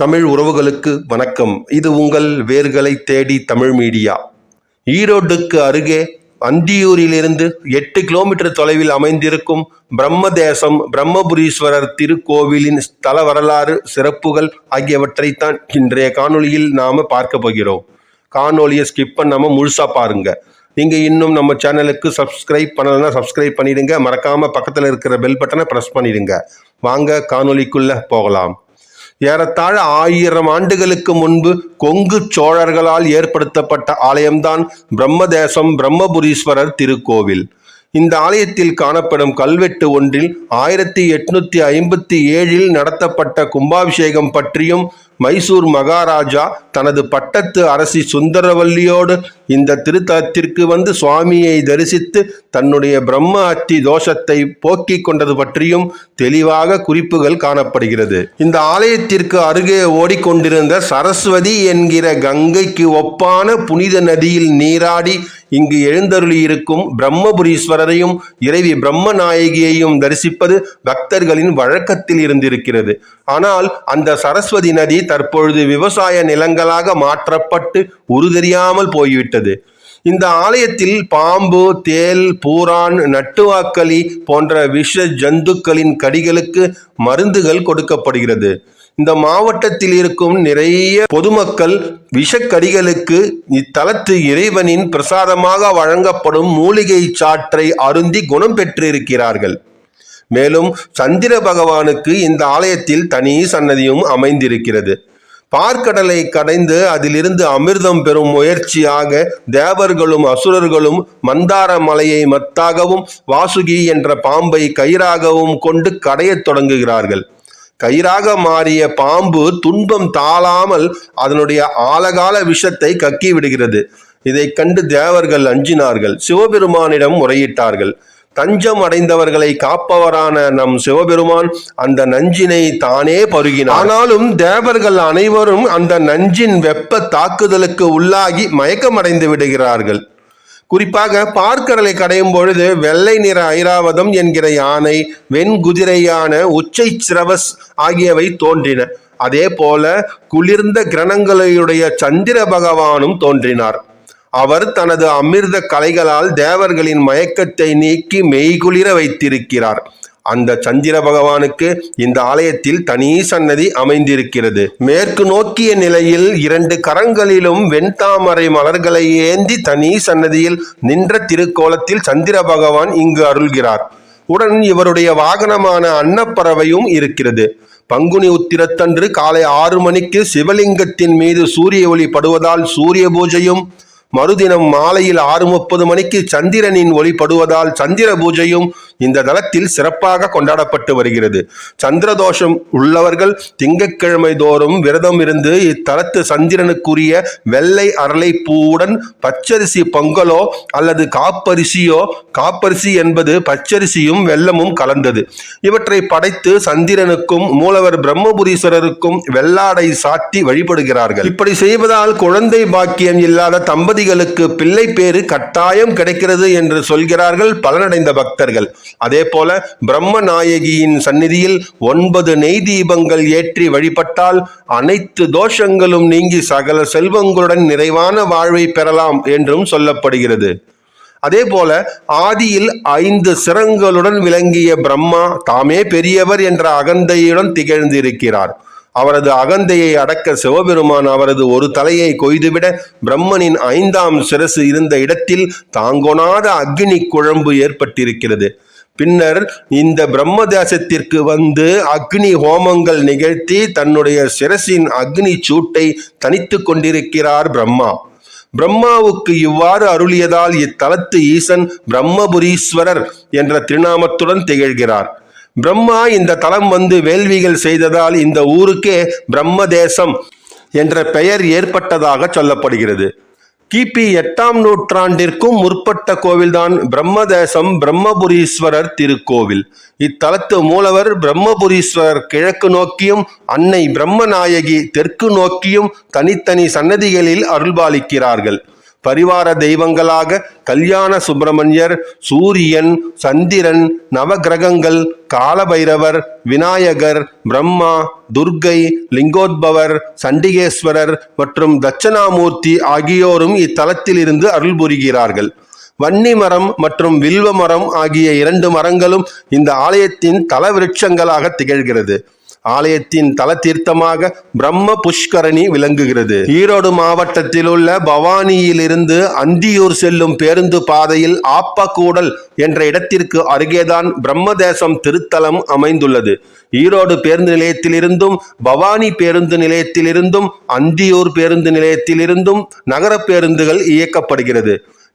தமிழ் உறவுகளுக்கு வணக்கம். இது உங்கள் வேர்களை தேடி தமிழ் மீடியா. ஈரோடுக்கு அருகே அந்தியூரிலிருந்து எட்டு கிலோமீட்டர் தொலைவில் அமைந்திருக்கும் பிரம்மதேசம் பிரம்மபுரீஸ்வரர் திருக்கோவிலின் ஸ்தல வரலாறு சிறப்புகள் ஆகியவற்றைத்தான் இன்றைய காணொளியில் நாம் பார்க்க போகிறோம். காணொலியை ஸ்கிப் பண்ணாமல் முழுசாக பாருங்க. நீங்கள் இன்னும் நம்ம சேனலுக்கு சப்ஸ்கிரைப் பண்ணலைன்னா சப்ஸ்கிரைப் பண்ணிடுங்க. மறக்காமல் பக்கத்தில் இருக்கிற பெல் பட்டனை ப்ரெஸ் பண்ணிடுங்க. வாங்க காணொளிக்குள்ளே போகலாம். ஏறத்தாழ ஆயிரம் ஆண்டுகளுக்கு முன்பு கொங்கு சோழர்களால் ஏற்படுத்தப்பட்ட ஆலயம்தான் பிரம்மதேசம் பிரம்மபுரீஸ்வரர் திருக்கோவில். இந்த ஆலயத்தில் காணப்படும் கல்வெட்டு ஒன்றில் ஆயிரத்தி எட்நூத்தி ஐம்பத்தி ஏழில் நடத்தப்பட்ட கும்பாபிஷேகம் பற்றியும் மைசூர் மகாராஜா தனது பட்டத்து அரசி சுந்தரவல்லியோடு இந்த திருத்தலத்திற்கு வந்து சுவாமியை தரிசித்து தன்னுடைய பிரம்ம அத்தி தோஷத்தை போக்கிக் கொண்டது பற்றியும் தெளிவாக குறிப்புகள் காணப்படுகிறது. இந்த ஆலயத்திற்கு அருகே ஓடிக்கொண்டிருந்த சரஸ்வதி என்கிற கங்கைக்கு ஒப்பான புனித நதியில் நீராடி இங்கு எழுந்தருளியிருக்கும் பிரம்மபுரீஸ்வரரையும் இறைவி பிரம்ம நாயகியையும் தரிசிப்பது பக்தர்களின் வழக்கத்தில் இருந்திருக்கிறது. ஆனால் அந்த சரஸ்வதி நதி தற்பொழுது விவசாய நிலங்களாக மாற்றப்பட்டு உருதெரியாமல் போய்விட்டது. இந்த ஆலயத்தில் பாம்பு தேல் பூரான் நட்டுவாக்களி போன்ற விஷ ஜந்துக்களின் கடிகளுக்கு மருந்துகள் கொடுக்கப்படுகிறது. இந்த மாவட்டத்தில் இருக்கும் நிறைய பொதுமக்கள் விஷக்கடிகளுக்கு இத்தலத்து இறைவனின் பிரசாதமாக வழங்கப்படும் மூலிகை சாற்றை அருந்தி குணம் பெற்றிருக்கிறார்கள். மேலும் சந்திர பகவானுக்கு இந்த ஆலயத்தில் தனி சன்னதியும் அமைந்திருக்கிறது. பார்க்கடலை கடைந்து அதிலிருந்து அமிர்தம் பெறும் முயற்சியாக தேவர்களும் அசுரர்களும் மந்தார மலையை மத்தாகவும் வாசுகி என்ற பாம்பை கயிறாகவும் கொண்டு கடையத் தொடங்குகிறார்கள். கயிறாக மாறிய பாம்பு துன்பம் தாழாமல் அதனுடைய ஆழகால விஷத்தை கக்கி விடுகிறது இதைக் கண்டு தேவர்கள் அஞ்சினார்கள். சிவபெருமானிடம் முறையிட்டார்கள். தஞ்சம் அடைந்தவர்களை காப்பவரான நம் சிவபெருமான் அந்த நஞ்சினை தானே பருகினார். ஆனாலும் தேவர்கள் அனைவரும் அந்த நஞ்சின் வெப்ப தாக்குதலுக்கு உள்ளாகி மயக்கமடைந்து விடுகிறார்கள். குறிப்பாக பார்க்கடலை கடையும் பொழுது வெள்ளை நிற ஐராவதம் என்கிற யானை வெண்குதிரையான உச்சை சிரவஸ் ஆகியவை தோன்றின. அதே போல குளிர்ந்த கிரணங்களுடைய சந்திர பகவானும் தோன்றினார். அவர் தனது அமிர்த கலைகளால் தேவர்களின் மயக்கத்தை நீக்கி மெய்குளிர வைத்திருக்கிறார். அந்த சந்திர பகவானுக்கு இந்த ஆலயத்தில் தனி சன்னதி அமைந்திருக்கிறது. மேற்கு நோக்கிய நிலையில் இரண்டு கரங்களிலும் வெண்தாமரை மலர்களை ஏந்தி தனி சன்னதியில் நின்ற திருக்கோலத்தில் சந்திர பகவான் இங்கு அருள்கிறார். உடன் இவருடைய வாகனமான அன்னப்பறவையும் இருக்கிறது. பங்குனி உத்திரத்தன்று காலை ஆறு மணிக்கு சிவலிங்கத்தின் மீது சூரிய ஒளி படுவதால் சூரிய பூஜையும் மறுதினம் மாலையில் ஆறு முப்பது மணிக்கு சந்திரனின் ஒளிப்படுவதால் சந்திர பூஜையும் இந்த தளத்தில் சிறப்பாக கொண்டாடப்பட்டு வருகிறது. சந்திரதோஷம் உள்ளவர்கள் திங்கட்கிழமை தோறும் விரதம் இருந்து இத்தலத்து சந்திரனுக்குரிய வெள்ளை அரளை பூவுடன் பச்சரிசி பொங்கலோ அல்லது காப்பரிசியோ காப்பரிசி என்பது பச்சரிசியும் வெள்ளமும் கலந்தது. இவற்றை படைத்து சந்திரனுக்கும் மூலவர் பிரம்மபுரீஸ்வரருக்கும் வெள்ளாடை சாத்தி வழிபடுகிறார்கள். இப்படி செய்வதால் குழந்தை பாக்கியம் இல்லாத தம்பதிகளுக்கு பிள்ளை பேறு கட்டாயம் கிடைக்கிறது என்று சொல்கிறார்கள் பலனடைந்த பக்தர்கள். அதே போல பிரம்ம நாயகியின் சந்நிதியில் ஒன்பது நெய் தீபங்கள் ஏற்றி வழிபட்டால் அனைத்து தோஷங்களும் நீங்கி சகல செல்வங்களுடன் நிறைவான வாழ்வை பெறலாம் என்றும் சொல்லப்படுகிறது. அதே போல ஆதியில் ஐந்து சிரங்களுடன் விளங்கிய பிரம்மா தாமே பெரியவர் என்ற அகந்தையுடன் திகழ்ந்திருக்கிறார். அவரது அகந்தையை அடக்க சிவபெருமான் அவரது ஒரு தலையை கொய்துவிட பிரம்மனின் ஐந்தாம் சிரசு இருந்த இடத்தில் தாங்கொணாத அக்னி குழம்பு ஏற்பட்டிருக்கிறது. பின்னர் இந்த பிரம்ம தேசத்திற்கு வந்து அக்னி ஹோமங்கள் நிகழ்த்தி தன்னுடைய சிரசின் அக்னி சூட்டை தனித்து கொண்டிருக்கிறார் பிரம்மா. பிரம்மாவுக்கு இவ்வாறு அருளியதால் இத்தலத்து ஈசன் பிரம்மபுரீஸ்வரர் என்ற திருநாமத்துடன் திகழ்கிறார். பிரம்மா இந்த தலம் வந்து வேள்விகள் செய்ததால் இந்த ஊருக்கே பிரம்மதேசம் என்ற பெயர் ஏற்பட்டதாக சொல்லப்படுகிறது. கிபி எட்டாம் நூற்றாண்டிற்கும் முற்பட்ட கோவில்தான் பிரம்மதேசம் பிரம்மபுரீஸ்வரர் திருக்கோவில். இத்தலத்து மூலவர் பிரம்மபுரீஸ்வரர் கிழக்கு நோக்கியும் அன்னை பிரம்மநாயகி தெற்கு நோக்கியும் தனித்தனி சன்னதிகளில் அருள்பாலிக்கிறார்கள். பரிவார தெய்வங்களாக கல்யாண சுப்பிரமணியர் சூரியன் சந்திரன் நவகிரகங்கள் காலபைரவர் விநாயகர் பிரம்மா துர்க்கை லிங்கோத்பவர் சண்டிகேஸ்வரர் மற்றும் தட்சணாமூர்த்தி ஆகியோரும் இத்தலத்திலிருந்து அருள் புரிகிறார்கள். வன்னி மரம் மற்றும் வில்வ மரம் ஆகிய இரண்டு மரங்களும் இந்த ஆலயத்தின் தல விருட்சங்களாக திகழ்கிறது. ஆலயத்தின் தல தீர்த்தமாக பிரம்ம புஷ்கரணி விளங்குகிறது. ஈரோடு மாவட்டத்தில் உள்ள பவானியிலிருந்து அந்தியூர் செல்லும் பேருந்து பாதையில் ஆப்பக்கூடல் என்ற இடத்திற்கு அருகேதான் பிரம்மதேசம் திருத்தலம் அமைந்துள்ளது. ஈரோடு பேருந்து நிலையத்திலிருந்தும் பவானி பேருந்து நிலையத்திலிருந்தும் அந்தியூர் பேருந்து நிலையத்திலிருந்தும் நகர பேருந்துகள் இயக்கப்படுகிறது.